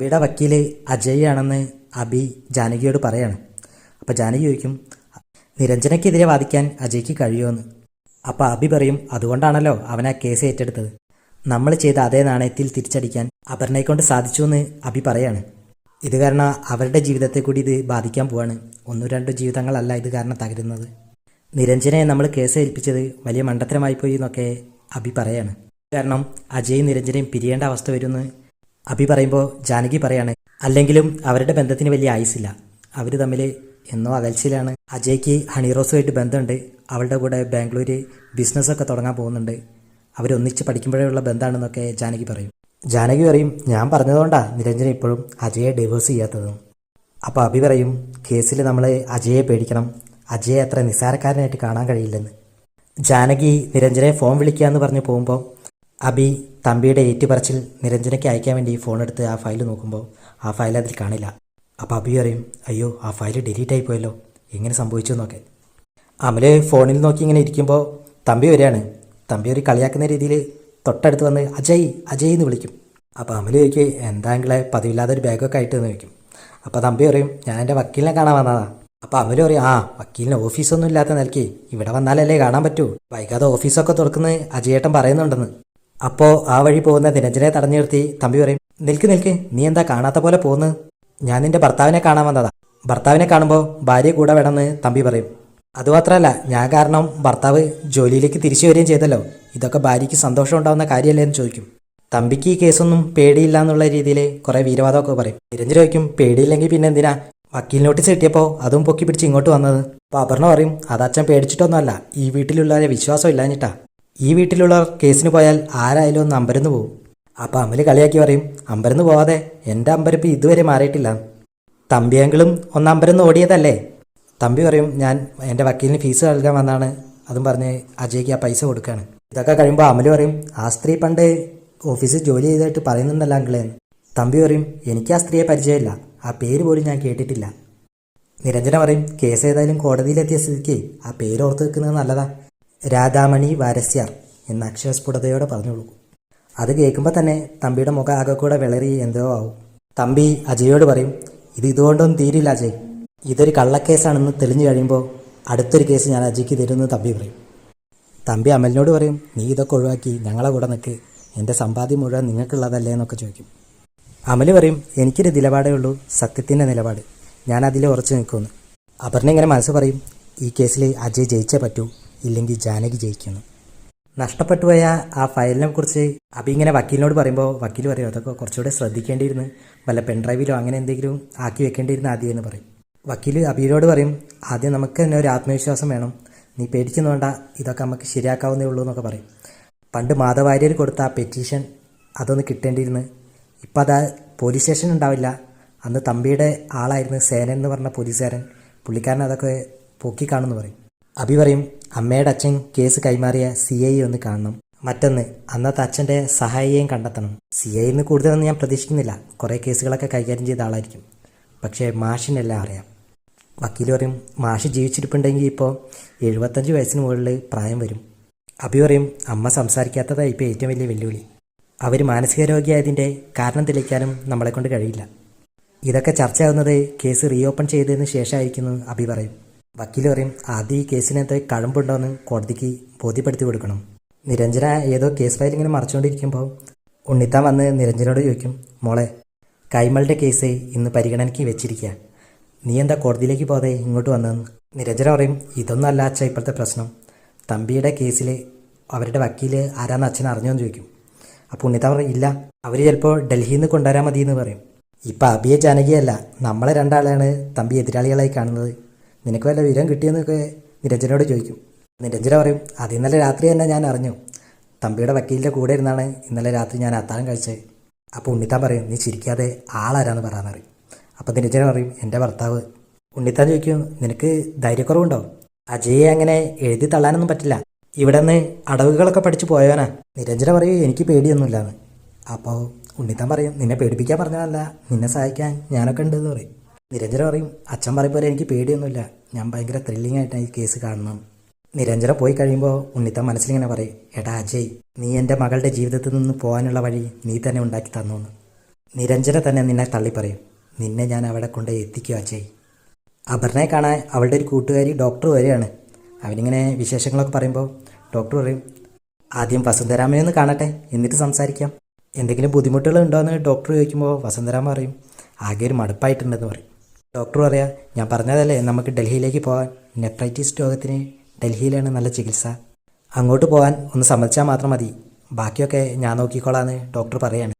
അബിയുടെ വക്കീൽ അജയ് ആണെന്ന് അബി ജാനകിയോട് പറയാണ്. അപ്പോൾ ജാനകി ചോദിക്കും നിരഞ്ജനയ്ക്കെതിരെ വാദിക്കാൻ അജയ്ക്ക് കഴിയുമെന്ന് അപ്പോൾ അബി പറയും അതുകൊണ്ടാണല്ലോ അവൻ ആ കേസ് ഏറ്റെടുത്തത്. നമ്മൾ ചെയ്ത അതേ നാണയത്തിൽ തിരിച്ചടിക്കാൻ അപർണയെ കൊണ്ട് സാധിച്ചു എന്ന് അബി പറയാണ്. ഇത് കാരണം അവരുടെ ജീവിതത്തെ കൂടി ഇത് ബാധിക്കാൻ പോവാണ്. ഒന്നു രണ്ടു ജീവിതങ്ങളല്ല ഇത് കാരണം തകരുന്നത്. നിരഞ്ജനെ നമ്മൾ കേസ് ഏൽപ്പിച്ചത് വലിയ മണ്ടത്തരമായി പോയി എന്നൊക്കെ അബി പറയാണ്. കാരണം അജയും നിരഞ്ജനയും പിരിയേണ്ട അവസ്ഥ വരുമെന്ന് അബി പറയുമ്പോൾ ജാനകി പറയാണ് അല്ലെങ്കിലും അവരുടെ ബന്ധത്തിന് വലിയ ആയുസില്ല അവർ തമ്മിൽ എന്നോ അകൽച്ചയിലാണ്. അജയ്ക്ക് ഹണിറോസുമായിട്ട് ബന്ധമുണ്ട്. അവളുടെ കൂടെ ബാംഗ്ലൂർ ബിസിനസ്സൊക്കെ തുടങ്ങാൻ പോകുന്നുണ്ട്. അവരൊന്നിച്ച് പഠിക്കുമ്പോഴുള്ള ബന്ധമാണെന്നൊക്കെ ജാനകി പറയും. ജാനകി പറയും ഞാൻ പറഞ്ഞതുകൊണ്ടാ നിരഞ്ജന ഇപ്പോഴും അജയെ ഡിവോഴ്സ് ചെയ്യാത്തതും. അപ്പോൾ അഭി പറയും കേസിൽ നമ്മൾ അജയെ പേടിക്കണം. അജയെ അത്ര നിസ്സാരക്കാരനായിട്ട് കാണാൻ കഴിയില്ലെന്ന്. ജാനകി നിരഞ്ജനെ ഫോൺ വിളിക്കുക എന്ന് പറഞ്ഞ് പോകുമ്പോൾ അബി തമ്പിയുടെ ഏറ്റുപറച്ചിൽ നിരഞ്ജനയ്ക്ക് അയക്കാൻ വേണ്ടി ഫോൺ എടുത്ത് ആ ഫയൽ നോക്കുമ്പോൾ ആ ഫയൽ അതിൽ കാണില്ല. അപ്പോൾ അബി പറയും അയ്യോ ആ ഫയൽ ഡിലീറ്റ് ആയി പോയല്ലോ. എങ്ങനെ സംഭവിച്ചു എന്നൊക്കെ. അമൽ ഫോണിൽ നോക്കി ഇങ്ങനെ ഇരിക്കുമ്പോൾ തമ്പി വരികയാണ്. തമ്പി ഒരു കളിയാക്കുന്ന രീതിയിൽ തൊട്ടടുത്ത് വന്ന് അജയ് അജയ് എന്ന് വിളിക്കും. അപ്പോൾ അമൽ ചോദിക്കും എന്താങ്കിളെ പതിവില്ലാതെ ഒരു ബാഗൊക്കെ ആയിട്ട് എന്ന്? ചോദിക്കും. അപ്പോൾ തമ്പി പറയും ഞാൻ എന്റെ വക്കീലിനെ കാണാൻ വന്നതാണ് അപ്പോൾ അമൽ പറയും ആ വക്കീലിന് ഓഫീസൊന്നും ഇല്ലാത്ത നിലയ്ക്ക്. ഇവിടെ വന്നാലല്ലേ കാണാൻ പറ്റൂ. വൈകാതെ ഓഫീസൊക്കെ തുറക്കുന്നത് അജയേട്ടൻ പറയുന്നുണ്ടെന്ന്. അപ്പോൾ ആ വഴി പോകുന്ന നിരഞ്ജനെ തടഞ്ഞു നിർത്തി തമ്പി പറയും നിൽക്ക് നിൽക്ക് നീ എന്താ കാണാത്ത പോലെ പോന്ന്? ഞാൻ നിന്റെ ഭർത്താവിനെ കാണാൻ വന്നതാ. ഭർത്താവിനെ കാണുമ്പോൾ ഭാര്യ കൂടെ വേണമെന്ന് തമ്പി പറയും. അതുമാത്രമല്ല ഞാൻ കാരണം ഭർത്താവ് ജോലിയിലേക്ക് തിരിച്ചു വരികയും ചെയ്തല്ലോ. ഇതൊക്കെ ഭാര്യയ്ക്ക് സന്തോഷം ഉണ്ടാവുന്ന കാര്യമല്ലേ എന്ന് ചോദിക്കും. തമ്പിക്ക് ഈ കേസൊന്നും പേടിയില്ല എന്നുള്ള രീതിയിൽ കുറേ വീരവാദമൊക്കെ പറയും. നിരഞ്ജൻ ചോദിക്കും പേടിയില്ലെങ്കിൽ പിന്നെ എന്തിനാ? വക്കീൽ നോട്ടീസ് കിട്ടിയപ്പോൾ അതും പൊക്കി പിടിച്ച് ഇങ്ങോട്ട് വന്നത്? അപ്പോൾ അപർണ പറയും അതച്ഛൻ പേടിച്ചിട്ടൊന്നുമല്ല. ഈ വീട്ടിലുള്ളവരെ വിശ്വാസം ഇല്ലാഞ്ഞിട്ടാ ഈ വീട്ടിലുള്ളവർ കേസിന് പോയാൽ ആരായാലും ഒന്ന് അമ്പരന്ന് പോകും അപ്പോൾ അമൽ കളിയാക്കി പറയും അമ്പരന്ന് പോവാതെ എന്റെ അമ്പരപ്പ് ഇതുവരെ മാറിയിട്ടില്ല. തമ്പിയെങ്കിലും ഒന്ന് അമ്പരന്ന് ഓടിയതല്ലേ? തമ്പി പറയും ഞാൻ എന്റെ വക്കീലിന് ഫീസ് നൽകാൻ വന്നാണ്. അതും പറഞ്ഞ് അജയ്ക്ക് ആ പൈസ കൊടുക്കുകയാണ് ഇതൊക്കെ കഴിയുമ്പോൾ അമൽ പറയും ആ സ്ത്രീ പണ്ട് ഓഫീസിൽ ജോലി ചെയ്തിട്ട് പറയുന്നുണ്ടല്ലോ അങ്കിളേ. തമ്പി പറയും എനിക്ക് ആ സ്ത്രീയെ പരിചയമില്ല. ആ പേര് പോലും ഞാൻ കേട്ടിട്ടില്ല. നിരഞ്ജന പറയും കേസ് ഏതായാലും കോടതിയിലെത്തിയ സ്ഥിതിക്ക് ആ പേര് ഓർത്ത് വെക്കുന്നത് നല്ലതാ. രാധാമണി വാരസ്യാർ എന്ന അക്ഷരസ്ഫുടതയോടെ പറഞ്ഞോളൂ അത് കേൾക്കുമ്പോൾ തന്നെ തമ്പിയുടെ മുഖം ആകെ കൂടെ വിളറി എന്തോ ആവും. തമ്പി അജയോട് പറയും ഇത് ഇതുകൊണ്ടൊന്നും തീരില്ല അജയ്. ഇതൊരു കള്ളക്കേസാണെന്ന് തെളിഞ്ഞു കഴിയുമ്പോൾ അടുത്തൊരു കേസ് ഞാൻ അജയ്ക്ക് തരുമെന്ന് തമ്പി പറയും. തമ്പി അമലിനോട് പറയും നീ ഇതൊക്കെ ഒഴിവാക്കി ഞങ്ങളെ കൂടെ നിൽക്ക് എന്റെ സമ്പാദ്യം മുഴുവൻ നിങ്ങൾക്കുള്ളതല്ലേ എന്നൊക്കെ ചോദിക്കും. അമൽ പറയും എനിക്കൊരു നിലപാടേ ഉള്ളൂ സത്യത്തിന്റെ നിലപാട്. ഞാൻ അതിൽ ഉറച്ചു നിൽക്കുമെന്ന്. അപർണ ഇങ്ങനെ മനസ്സ് പറയും ഈ കേസിൽ അജയ് ജയിച്ചേ പറ്റൂ. ഇല്ലെങ്കിൽ ജാനകി ജയിക്കുന്നു. നഷ്ടപ്പെട്ടു പോയ ആ ഫയലിനെ കുറിച്ച് അഭി ഇങ്ങനെ വക്കീലിനോട് പറയുമ്പോൾ വക്കീൽ പറയും അതൊക്കെ കുറച്ചുകൂടെ ശ്രദ്ധിക്കേണ്ടിയിരുന്നു. വല്ല പെൺഡ്രൈവിലോ അങ്ങനെ എന്തെങ്കിലും ആക്കി വെക്കേണ്ടിയിരുന്നു ആദ്യം എന്ന് പറയും. വക്കീൽ അബിയിലോട് പറയും ആദ്യം നമുക്ക് തന്നെ ഒരു ആത്മവിശ്വാസം വേണം. നീ പേടിക്കുന്നു വേണ്ട ഇതൊക്കെ നമുക്ക് ശരിയാക്കാവുന്നേ ഉള്ളൂ എന്നൊക്കെ പറയും. പണ്ട് മാധവാര്യർ കൊടുത്ത ആ പെറ്റീഷൻ അതൊന്ന് കിട്ടേണ്ടിയിരുന്നു. ഇപ്പം അത് പോലീസ് സ്റ്റേഷൻ ഉണ്ടാവില്ല. അന്ന് തമ്പിയുടെ ആളായിരുന്നു സേനൻ എന്ന് പറഞ്ഞ പോലീസുകാരൻ. പുള്ളിക്കാരൻ അതൊക്കെ പൊക്കി കാണുമെന്ന് പറയും. അബി പറയും അമ്മയുടെ അച്ഛൻ കേസ് കൈമാറിയ സി ഐ ഒന്ന് കാണണം. മറ്റൊന്ന് അന്നത്തെ അച്ഛന്റെ സഹായിയെയും കണ്ടെത്തണം. സി ഐന്ന് കൂടുതലൊന്നും ഞാൻ പ്രതീക്ഷിക്കുന്നില്ല. കുറേ കേസുകളൊക്കെ കൈകാര്യം ചെയ്ത ആളായിരിക്കും. പക്ഷേ മാഷിനെല്ലാം അറിയാം. വക്കീൽ പറയും മാഷ് ജീവിച്ചിരിപ്പുണ്ടെങ്കിൽ ഇപ്പോൾ എഴുപത്തഞ്ച് വയസ്സിന് മുകളിൽ പ്രായം വരും. അഭി പറയും അമ്മ സംസാരിക്കാത്തതാണ് ഇപ്പോൾ ഏറ്റവും വലിയ വെല്ലുവിളി. അവർ മാനസിക രോഗിയായതിന്റെ കാരണം തെളിയിക്കാനും നമ്മളെ കൊണ്ട് കഴിയില്ല. ഇതൊക്കെ ചർച്ചയാവുന്നത് കേസ് റീഓപ്പൺ ചെയ്തതിന് ശേഷമായിരിക്കുന്നു അഭി പറയും. വക്കീൽ പറയും ആദ്യം ഈ കേസിനകത്ത് കഴമ്പുണ്ടോ എന്ന് കോടതിക്ക് ബോധ്യപ്പെടുത്തി കൊടുക്കണം. നിരഞ്ജന ഏതോ കേസ് ഫയൽ ഇങ്ങനെ മറച്ചുകൊണ്ടിരിക്കുമ്പോൾ ഉണ്ണിത്താൻ വന്ന് നിരഞ്ജനോട് ചോദിക്കും മോളെ കൈമളുടെ കേസ് ഇന്ന് പരിഗണനയ്ക്ക് വെച്ചിരിക്കുക. നീ എന്താ കോടതിയിലേക്ക് പോകാതെ ഇങ്ങോട്ട് വന്നതെന്ന്? നിരഞ്ജന പറയും ഇതൊന്നും അല്ല അച്ഛ ഇപ്പോഴത്തെ പ്രശ്നം. തമ്പിയുടെ കേസിൽ അവരുടെ വക്കീൽ ആരാന്ന് അച്ഛൻ അറിഞ്ഞോന്ന് ചോദിക്കും. അപ്പോൾ ഉണ്ണിത്താൻ പറയും ഇല്ല അവർ ചിലപ്പോൾ ഡൽഹിയിൽ നിന്ന് കൊണ്ടുവരാൻ മതി എന്ന് പറയും. ഇപ്പം അബിയെ ജാനകിയല്ല നമ്മളെ രണ്ടാളെയാണ് തമ്പി എതിരാളികളായി കാണുന്നത്. നിനക്ക് വല്ല വിവരം കിട്ടിയെന്നൊക്കെ നിരഞ്ജനോട് ചോദിക്കും. നിരഞ്ജന പറയും അത് ഇന്നലെ രാത്രി തന്നെ ഞാൻ അറിഞ്ഞു. തമ്പിയുടെ വക്കീലിന്റെ കൂടെ ഇരുന്നാണ് ഇന്നലെ രാത്രി ഞാൻ അത്താഴം കഴിച്ചത്. അപ്പോൾ ഉണ്ണിത്താൻ പറയും നീ ചിരിക്കാതെ ആളാരാന്ന് പറയാമെന്നറിയും പറയും അപ്പോൾ നിരഞ്ജന പറയും എന്റെ ഭർത്താവ്. ഉണ്ണിത്താൻ ചോദിക്കും നിനക്ക് ധൈര്യക്കുറവുണ്ടോ? അജയെ അങ്ങനെ എഴുതി തള്ളാനൊന്നും പറ്റില്ല. ഇവിടെ നിന്ന് അടവുകളൊക്കെ പഠിച്ചു പോയവനാ. നിരഞ്ജന പറയും എനിക്ക് പേടിയൊന്നുമില്ലാന്ന്. അപ്പോൾ ഉണ്ണിത്താൻ പറയും നിന്നെ പേടിപ്പിക്കാൻ പറഞ്ഞതല്ല നിന്നെ സഹായിക്കാൻ ഞാനൊക്കെ ഉണ്ടെന്ന് പറയും. നിരഞ്ജന പറയും അച്ഛൻ പറയും പോലെ എനിക്ക് പേടിയൊന്നുമില്ല. ഞാൻ ഭയങ്കര ത്രില്ലിംഗ് ആയിട്ടാണ് ഈ കേസ് കാണുന്നത്. നിരഞ്ജന പോയി കഴിയുമ്പോൾ ഉണ്ണിത്ത മനസ്സിലിങ്ങനെ പറയും എടാ അജയ് നീ എന്റെ മകളുടെ ജീവിതത്തിൽ നിന്ന് പോകാനുള്ള വഴി നീ തന്നെ ഉണ്ടാക്കി തന്നു നിരഞ്ജന തന്നെ നിന്നെ തള്ളി പറയും നിന്നെ ഞാൻ അവിടെ കൊണ്ട് എത്തിക്കുക അജയ്. അപർണയെ കാണാൻ അവളുടെ ഒരു കൂട്ടുകാരി ഡോക്ടർ വരികയാണ്. അവനിങ്ങനെ വിശേഷങ്ങളൊക്കെ പറയുമ്പോൾ ഡോക്ടർ പറയും ആദ്യം വസുന്ധരാമനെ ഒന്ന് കാണട്ടെ എന്നിട്ട് സംസാരിക്കാം. എന്തെങ്കിലും ബുദ്ധിമുട്ടുകൾ ഉണ്ടോ എന്ന് ഡോക്ടർ ചോദിക്കുമ്പോൾ വസുന്ധരാമ പറയും ആകെ ഒരു മടുപ്പായിട്ടുണ്ടെന്ന് പറയും. ഡോക്ടർ പറയാ ഞാൻ പറഞ്ഞതല്ലേ നമുക്ക് ഡൽഹിയിലേക്ക് പോകാൻ നെഫ്രൈറ്റിസ് രോഗത്തിന് ഡൽഹിയിലാണ് നല്ല ചികിത്സ. അങ്ങോട്ട് പോകാൻ ഒന്ന് സമ്മതിച്ചാൽ മാത്രം മതി. ബാക്കിയൊക്കെ ഞാൻ നോക്കിക്കോളാന്ന് ഡോക്ടർ പറയാണ്.